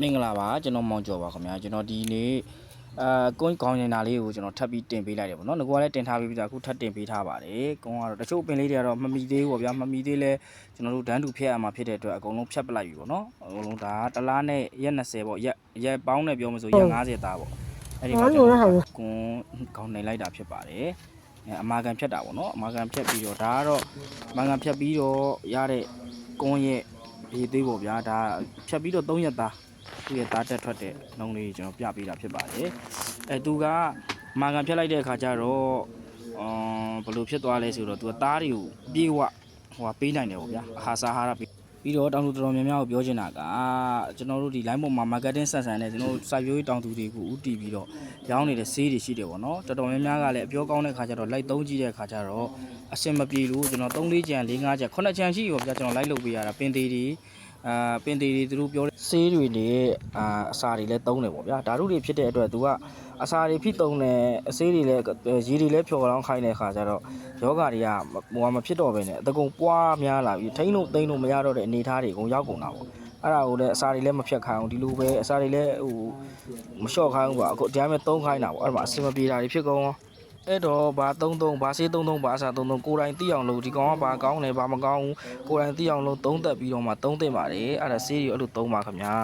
မင်္ဂလာပါကျွန်တော်မောင်ကျော်ပါခင်ဗျာကျွန်တော်ဒီနေ့အာကွန်းကောင်းနေတာလေးကိုကျွန်တော်ထပ်ပြီးတင်ပေးလိုက်တယ်ပေါ့နော်ငကွာလည်းတင်ထားပြီးပြီအခုထပ်တင်ပေးထားပါတယ်ကွန်းကတော့တချို့ပင်လေးတွေကတော့မမီသေးဘူးပေါ့ဗျာမမီသေးလဲကျွန်တော်တို့ဒန်းတူဖြတ်ရမှာဖြစ်တဲ့အတွက်အကုန်လုံးဖြတ်ပလိုက်ပြီပေါ့နော်အကုန်လုံးဒါတလားနဲ့ရက်20ပေါ့ရက်ရက်ပေါင်းနဲ့ပြောမဆိုရက်50သားပေါ့အဲ့ဒီမှာကျွန်တော်ကွန်းကောင်းနေလိုက်တာဖြစ်ပါတယ်အဲအမာကန်ဖြတ်တာပေါ့နော်အမာကန်ဖြတ်ပြီးတော့ဒါကတော့အမာကန်ဖြတ်ပြီးတော့ရတဲ့ကွန်းရဲ့ရေသေးပေါ့ဗျာဒါဖြတ်ပြီးတော့3ရက်သား သူ့ရဲ့သားတက်ထွက်တဲ့နှုံးလေးကိုကျွန်တော်ပြပေးတာဖြစ်ပါတယ်အဲသူကမာကန်ဖြတ်လိုက်တဲ့အခါကျတော့အမ်ဘယ်လိုဖြစ်သွားလဲဆိုတော့သူကသားတွေကိုပြေးဝဟိုကပေးနိုင်တယ်ပေါ့ဗျာအာဟာစာဟာရပေးပြီးတော့တောင်သူတော်တော်များများကိုပြောချင်တာကကျွန်တော်တို့ဒီ line ပေါ်မှာ marketing ဆက်ဆံတဲ့ကျွန်တော်တို့စိုက်ပျိုးရေးတောင်သူတွေကိုဥတီပြီးတော့ရောင်းနေတဲ့ဈေးတွေရှိတယ်ပေါ့နော်တော်တော်များများကလည်းအပြောကောင်းတဲ့ခါကျတော့ light သုံးကြည့်တဲ့ခါကျတော့အဆင်မပြေလို့ကျွန်တော်3 4ကြံ4 5ကြံ9ကြံရှိရောဗျာကျွန်တော် light လုပ်ပေးရတာပင်သေးတွေ အာပင်သေးတွေသူတို့ပြောတဲ့ဆေးတွေနဲ့အာအစာတွေလည်းသုံးတယ်ပေါ့ဗျာဓာတုတွေဖြစ်တဲ့အတွက်သူကအစာတွေဖြစ်သုံးတယ်အဆေးတွေလည်းရေတွေလည်းဖြော်လောင်းခိုင်းတဲ့ခါကျတော့ယောဂတွေကဟိုကမဖြစ်တော့ဘဲနဲ့အတကုံပွားများလာပြီးထိန်းလို့သိမ်းလို့မရတော့တဲ့အနေအထားတွေအကုန်ရောက်ကုန်တာပေါ့အဲ့ဒါကိုလည်းအစာတွေလည်းမဖြတ်ခိုင်းအောင်ဒီလိုပဲအစာတွေလည်းဟိုမလျှော့ခိုင်းဘူးပေါ့အခုအကြမ်းပဲသုံးခိုင်းတာပေါ့အဲ့ဒါမှအဆင်မပြေတာတွေဖြစ်ကုန်ရော အဲ့တော့ဘာ33ဘာဆေး33ဘာအစာ33ကိုယ်တိုင်သိအောင်လို့ဒီကောင်ကဘာကောင်းလဲဘာမကောင်းဘူးကိုယ်တိုင်သိအောင်လို့သုံးသက်ပြီးတော့မှသုံးသင့်ပါတယ်အဲ့ဒါဆေးတွေအဲ့လိုသုံးပါခင်ဗျာ